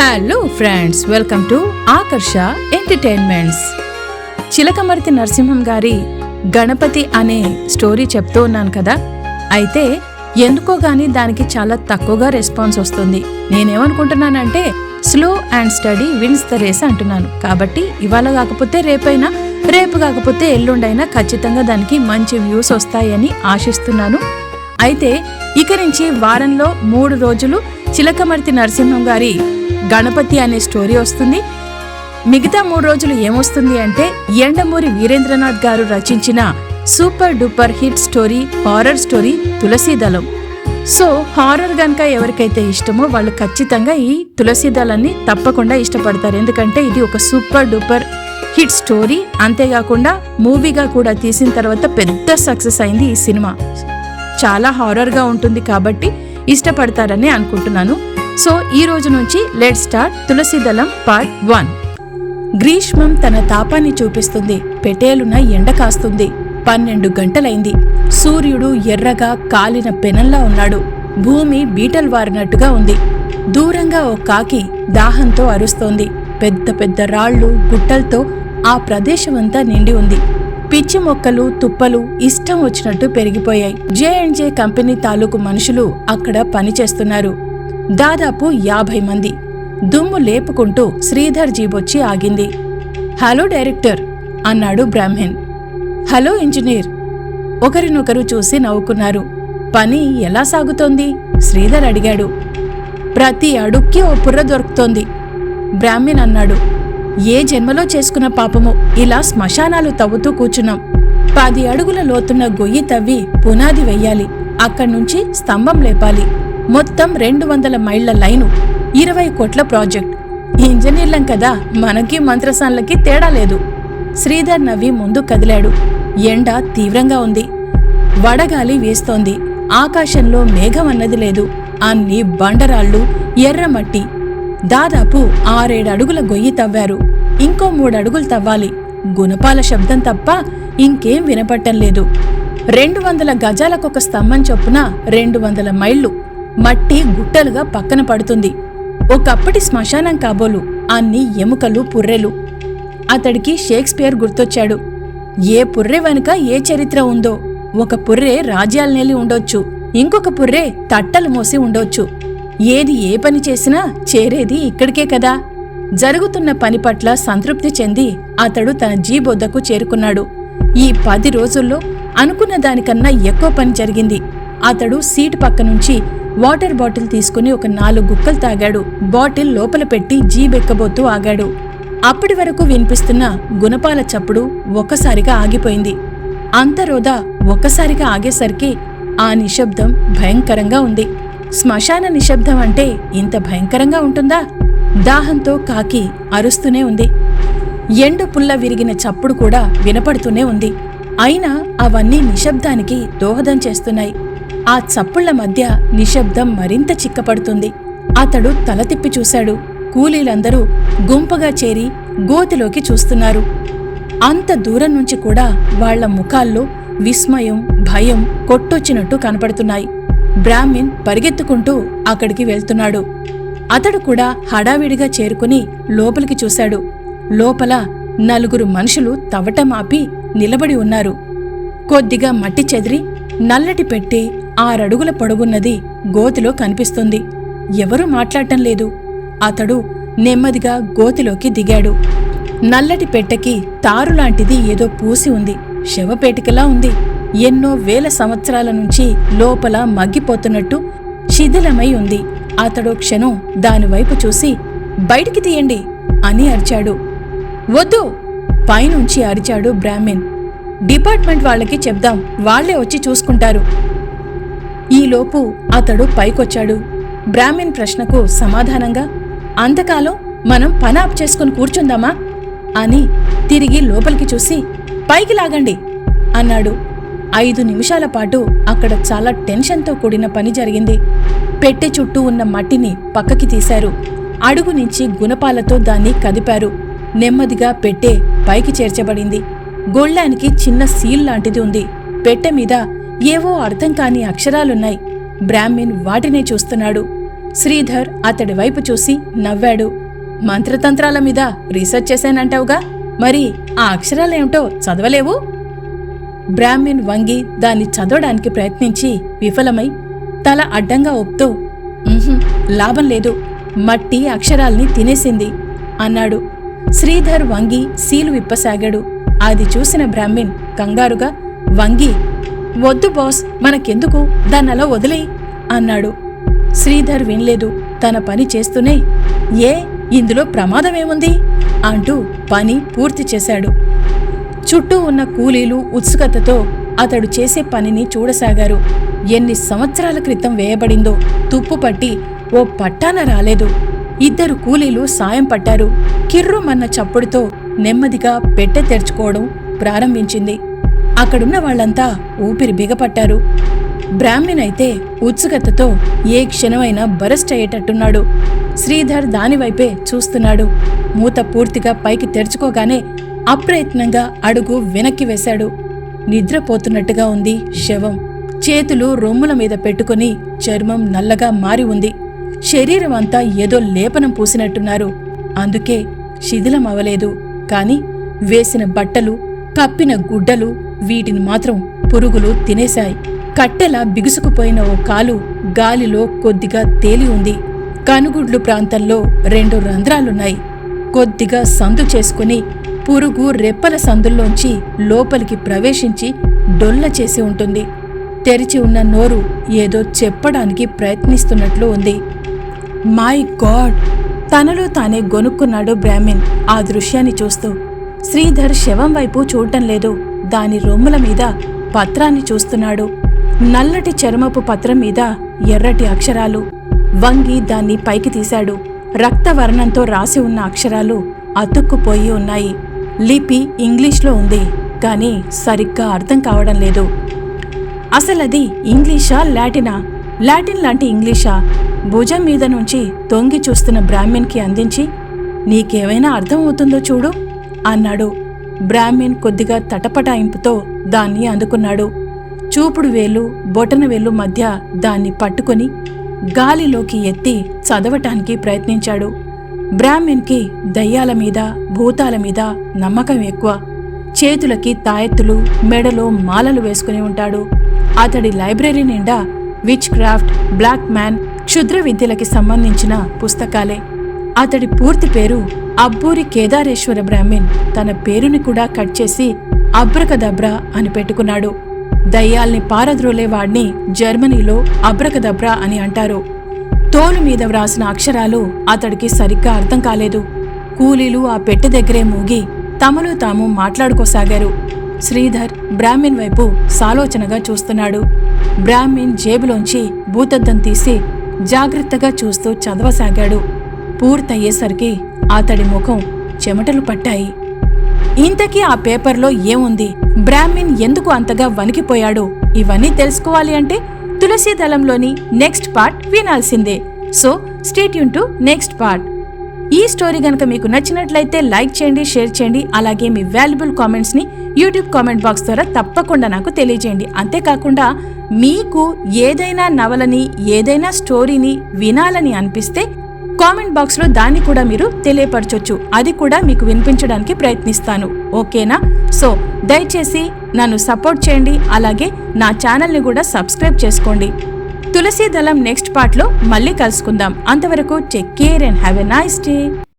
Hello friends welcome to Akarsha entertainments Chilakamarthi Narasimham గారి గణపతి అనే story చెప్తూ ఉన్నాను కదా? అయితే ఎందుకో గాని దానికి చాలా తక్కువగా రెస్పాన్స్ వస్తుంది. నేనేమనుకుంటున్నానంటే slow and steady wins the race అంటున్నాను. కాబట్టి ఇవాళ కాకపోతే రేపైనా రేపు కాకపోతే ఎల్లుండైనా ఖచ్చితంగా దానికి మంచి వ్యూస్ వస్తాయని ఆశిస్తున్నాను. అయితే ఇక నుంచి వారంలో మూడు రోజులు చిలకమర్తి నరసింహం గారి గణపతి అనే స్టోరీ వస్తుంది. మిగతా మూడు రోజులు ఏమొస్తుంది అంటే ఎండమూరి వీరేంద్రనాథ్ గారు రచించిన super duper hit story horror story Tulasidalam so horror గనక ఎవరికైతే ఇష్టమో వాళ్ళు ఖచ్చితంగా ఈ తులసీదళాన్ని తప్పకుండా ఇష్టపడతారు. ఎందుకంటే ఇది ఒక సూపర్ డూపర్ హిట్ స్టోరీ. అంతేకాకుండా మూవీగా కూడా తీసిన తర్వాత పెద్ద సక్సెస్ అయింది ఈ సినిమా. చాలా హారర్గా ఉంటుంది కాబట్టి ఇష్టపడతారని అనుకుంటున్నాను. సో ఈ రోజు నుంచి let start Tulasidalam part one Greeshmam తన తాపాన్ని చూపిస్తుంది. పెటేలున ఎండ కాస్తుంది. పన్నెండు గంటలైంది. సూర్యుడు ఎర్రగా కాలిన పెనంలా ఉన్నాడు. భూమి బీటలు వారినట్టుగా ఉంది. దూరంగా ఓ కాకి దాహంతో అరుస్తోంది. పెద్ద పెద్ద రాళ్ళు గుట్టలతో ఆ ప్రదేశమంతా నిండి ఉంది. పిచ్చి మొక్కలు తుప్పలు ఇష్టం వచ్చినట్టు పెరిగిపోయాయి. జే అండ్ జే కంపెనీ తాలూకు మనుషులు అక్కడ పనిచేస్తున్నారు. దాదాపు యాభై మంది. దుమ్ము లేపుకుంటూ శ్రీధర్ జీబొచ్చి ఆగింది. హలో డైరెక్టర్ అన్నాడు బ్రాహ్మణ్. హలో ఇంజనీర్ ఒకరినొకరు చూసి నవ్వుకున్నారు. పని ఎలా సాగుతోంది? శ్రీధర్ అడిగాడు. ప్రతి అడుక్కి ఓ పుర్ర దొరుకుతోంది బ్రాహ్మణ్ అన్నాడు. ఏ జన్మలో చేసుకున్న పాపము ఇలా శ్మశానాలు తవ్వుతూ కూర్చున్నాం. పది అడుగుల లోతున్న గొయ్యి తవ్వి పునాది వెయ్యాలి అక్కడ్నుంచి స్తంభం లేపాలి. మొత్తం రెండు వందల మైళ్ళ లైను. ఇరవై కోట్ల ప్రాజెక్ట్. ఇంజనీర్లం కదా మనకి మంత్రసాన్లకి తేడా లేదు. శ్రీధర్ నవ్వి ముందు కదిలాడు. ఎండ తీవ్రంగా ఉంది. వడగాలి వేస్తోంది. ఆకాశంలో మేఘం అన్నది లేదు. అన్ని బండరాళ్ళు ఎర్రమట్టి దాదాపు ఆరేడు అడుగుల గొయ్యి తవ్వారు. ఇంకో మూడు అడుగులు తవ్వాలి. గుణపాల శబ్దం తప్ప ఇంకేం వినపట్టం లేదు. రెండు వందల గజాలకొక స్తంభం చొప్పున రెండు వందల మైళ్ళు మట్టి గుట్టలుగా పక్కన పడుతుంది. ఒకప్పటి శ్మశానం కాబోలు అన్ని ఎముకలు పుర్రెలు. అతడికి షేక్స్పియర్ గుర్తొచ్చాడు. ఏ పుర్రె వెనుక ఏ చరిత్ర ఉందో. ఒక పుర్రె రాజ్యాలనేలి ఉండొచ్చు. ఇంకొక పుర్రె తట్టలు మోసి ఉండొచ్చు. ఏది ఏ పని చేసినా చేరేది ఇక్కడికే కదా. జరుగుతున్న పని పట్ల సంతృప్తి చెంది అతడు తన జీబొద్దకు చేరుకున్నాడు. ఈ పది రోజుల్లో అనుకున్న దానికన్నా ఎక్కువ పని జరిగింది. అతడు సీటు పక్క నుంచి వాటర్ బాటిల్ తీసుకుని ఒక నాలుగు గుక్కలు తాగాడు. బాటిల్ లోపల పెట్టి జీబెక్కబోతూ ఆగాడు. అప్పటి వరకు వినిపిస్తున్న గుణపాల చప్పుడు ఒక్కసారిగా ఆగిపోయింది. అంతరోధ ఒక్కసారిగా ఆగేసరికి ఆ నిశ్శబ్దం భయంకరంగా ఉంది. శ్మశాన నిశ్శబ్దం అంటే ఇంత భయంకరంగా ఉంటుందా? దాహంతో కాకి అరుస్తూనే ఉంది. ఎండు పుల్ల విరిగిన చప్పుడు కూడా వినపడుతూనే ఉంది. అయినా అవన్నీ నిశ్శబ్దానికి దోహదం చేస్తున్నాయి. ఆ చప్పుళ్ళ మధ్య నిశ్శబ్దం మరింత చిక్కపడుతుంది. అతడు తల తిప్పి చూశాడు. కూలీలందరూ గుంపుగా చేరి గోతిలోకి చూస్తున్నారు. అంత దూరం నుంచి కూడా వాళ్ళ ముఖాల్లో విస్మయం భయం కొట్టొచ్చినట్టు కనపడుతున్నాయి. బ్రాహ్మిన్ పరిగెత్తుకుంటూ అక్కడికి వెళ్తున్నాడు. అతడు కూడా హడావిడిగా చేరుకుని లోపలికి చూశాడు. లోపల నలుగురు మనుషులు తవ్వటం ఆపి నిలబడి ఉన్నారు. కొద్దిగా మట్టి చెదిరి నల్లటి పెట్టి ఆరడుగుల పొడవున్నది గోతిలో కనిపిస్తుంది. ఎవరూ మాట్లాడటం లేదు. అతడు నెమ్మదిగా గోతిలోకి దిగాడు. నల్లటి పెట్టెకి తారులాంటిది ఏదో పూసి ఉంది. శవపేటికలా ఉంది. ఎన్నో వేల సంవత్సరాల నుంచి లోపల మగ్గిపోతున్నట్టు శిథిలమై ఉంది. అతడు క్షణం దానివైపు చూసి బయటికి తీయండి అని అరిచాడు. వద్దు! పైనుంచి అరిచాడు బ్రాహ్మిన్ డిపార్ట్మెంట్ వాళ్ళకి చెప్దాం వాళ్ళే వచ్చి చూసుకుంటారు. ఈలోపు అతడు పైకొచ్చాడు. బ్రాహ్మిన్ ప్రశ్నకు సమాధానంగా అంతకాలం మనం పనాప్ చేసుకుని కూర్చుందామా? అని తిరిగి లోపలికి చూసి పైకి లాగండి అన్నాడు. ఐదు నిమిషాల పాటు అక్కడ చాలా టెన్షన్తో కూడిన పని జరిగింది. పెట్టె చుట్టూ ఉన్న మట్టిని పక్కకి తీశారు. అడుగు నుంచి గుణపాలతో దాన్ని కదిపారు. నెమ్మదిగా పెట్టె పైకి చేర్చబడింది. గొళ్ళానికి చిన్న సీల్ లాంటిది ఉంది. పెట్టె మీద ఏవో అర్థం కాని అక్షరాలున్నాయి. బ్రాహ్మిన్ వాటినే చూస్తున్నాడు. శ్రీధర్ అతడి వైపు చూసి నవ్వాడు. మంత్రతంత్రాల మీద రీసెర్చ్ చేశానంటావుగా? మరి ఆ అక్షరాలేమిటో చదవలేవు? బ్రాహ్మిన్ వంగి దాన్ని చదవడానికి ప్రయత్నించి విఫలమై తల అడ్డంగా ఒప్తూ లాభం లేదు. మట్టి అక్షరాల్ని తినేసింది అన్నాడు. శ్రీధర్ వంగి సీలు విప్పసాగాడు. అది చూసిన బ్రాహ్మిన్ కంగారుగా వంగి వద్దు బాస్ మనకెందుకు? దాన్నలా వదిలే అన్నాడు. శ్రీధర్ వినలేదు. తన పని చేస్తూనే ఏ ఇందులో ప్రమాదమేముంది అంటూ పని పూర్తి చేశాడు. చుట్టూ ఉన్న కూలీలు ఉత్సుకతతో అతడు చేసే పనిని చూడసాగారు. ఎన్ని సంవత్సరాల క్రితం వేయబడిందో తుప్పు పట్టి ఓ పట్టాన రాలేదు. ఇద్దరు కూలీలు సాయం పట్టారు. కిర్రుమన్న చప్పుడుతో నెమ్మదిగా పెట్టె తెరుచుకోవడం ప్రారంభించింది. అక్కడున్న వాళ్ళంతా ఊపిరి బిగపట్టారు. బ్రాహ్మిన్ అయితే ఉత్సుకతతో ఏ క్షణమైనా బరస్ట్ అయ్యేటట్టున్నాడు. శ్రీధర్ దానివైపే చూస్తున్నాడు. మూత పూర్తిగా పైకి తెరుచుకోగానే అప్రయత్నంగా అడుగు వెనక్కి వేశాడు. నిద్రపోతున్నట్టుగా ఉంది శవం. చేతులు రొమ్ముల మీద పెట్టుకుని చర్మం నల్లగా మారి ఉంది. శరీరం అంతా ఏదో లేపనం పూసినట్టున్నారు. అందుకే శిథిలం అవలేదు కాని వేసిన బట్టలు కప్పిన గుడ్డలు వీటిని మాత్రం పురుగులు తినేశాయి. కట్టెలా బిగుసుకుపోయిన ఓ కాలు గాలిలో కొద్దిగా తేలి ఉంది. కనుగుడ్లు ప్రాంతంలో రెండు రంధ్రాలున్నాయి. కొద్దిగా సందు చేసుకుని పురుగు రెప్పల సందుల్లోంచి లోపలికి ప్రవేశించి డొల్ల చేసి ఉంటుంది. తెరిచి ఉన్న నోరు ఏదో చెప్పడానికి ప్రయత్నిస్తున్నట్లు ఉంది. My god! తనలో తానే గొనుక్కున్నాడు బ్రాహ్మిన్ ఆ దృశ్యాన్ని చూస్తూ. శ్రీధర్ శవం వైపు చూడటం లేదు. దాని రొమ్ముల మీద పత్రాన్ని చూస్తున్నాడు. నల్లటి చర్మపు పత్రం మీద ఎర్రటి అక్షరాలు. వంగి దాన్ని పైకి తీశాడు. రక్తవర్ణంతో రాసి ఉన్న అక్షరాలు అతుక్కుపోయి ఉన్నాయి. లిపి ఇంగ్లీష్లో ఉంది కానీ సరిగ్గా అర్థం కావడం లేదు. అసలది ఇంగ్లీషా లాటినా? లాటిన్ లాంటి ఇంగ్లీషా? భుజం మీద నుంచి తొంగి చూస్తున్న బ్రాహ్మణ్కి అందించి నీకేమైనా అర్థమవుతుందో చూడు అన్నాడు. బ్రాహ్మణ్ కొద్దిగా తటపటాయింపుతో దాన్ని అందుకున్నాడు. చూపుడు వేలు బొటన వేలు మధ్య దాన్ని పట్టుకొని గాలిలోకి ఎత్తి చదవటానికి ప్రయత్నించాడు. బ్రాహ్మిన్కి దయ్యాల మీద భూతాల మీద నమ్మకం ఎక్కువ. చేతులకి తాయెత్తులు మెడలో మాలలు వేసుకుని ఉంటాడు. అతడి లైబ్రరీ నిండా విచ్ క్రాఫ్ట్ బ్లాక్ మ్యాన్ క్షుద్ర విద్యలకి సంబంధించిన పుస్తకాలే. అతడి పూర్తి పేరు అబ్బూరి కేదారేశ్వర బ్రాహ్మిన్ తన పేరుని కూడా కట్ చేసి అబ్రకదబ్రా అని పెట్టుకున్నాడు. దయ్యాల్ని పారద్రోలే వాడిని జర్మనీలో అబ్రకదబ్రా అని అంటారు. తోలు మీద వ్రాసిన అక్షరాలు అతడికి సరిగ్గా అర్థం కాలేదు. కూలీలు ఆ పెట్టె దగ్గరే మూగి తమలో తాము మాట్లాడుకోసాగారు. శ్రీధర్ బ్రాహ్మిన్ వైపు సాలోచనగా చూస్తున్నాడు. బ్రాహ్మిన్ జేబులోంచి భూతద్దం తీసి జాగ్రత్తగా చూస్తూ చదవసాగాడు. పూర్తయ్యేసరికి అతడి ముఖం చెమటలు పట్టాయి. ఇంతకీ ఆ పేపర్లో ఏముంది? బ్రాహ్మిన్ ఎందుకు అంతగా వణికిపోయాడు? ఇవన్నీ తెలుసుకోవాలి అంటే తులసి దళంలోని నెక్స్ట్ పార్ట్ వినాల్సిందే. సో స్టేట్ యూన్ టు నెక్స్ట్ పార్ట్. ఈ స్టోరీ గనక మీకు నచ్చినట్లయితే లైక్ చేయండి షేర్ చేయండి అలాగే మీ వాల్యుబుల్ కామెంట్స్ని యూట్యూబ్ కామెంట్ బాక్స్ ద్వారా తప్పకుండా నాకు తెలియజేయండి. అంతేకాకుండా మీకు ఏదైనా నవలని ఏదైనా స్టోరీని వినాలని అనిపిస్తే కామెంట్ బాక్స్లో దాన్ని కూడా మీరు తెలియపరచొచ్చు. అది కూడా మీకు వినిపించడానికి ప్రయత్నిస్తాను. ఓకేనా? సో దయచేసి నన్ను సపోర్ట్ చేయండి అలాగే నా ఛానల్ని కూడా సబ్స్క్రైబ్ చేసుకోండి. తులసీ దళం నెక్స్ట్ పార్ట్లో మళ్ళీ కలుసుకుందాం. అంతవరకు take care and have a nice day.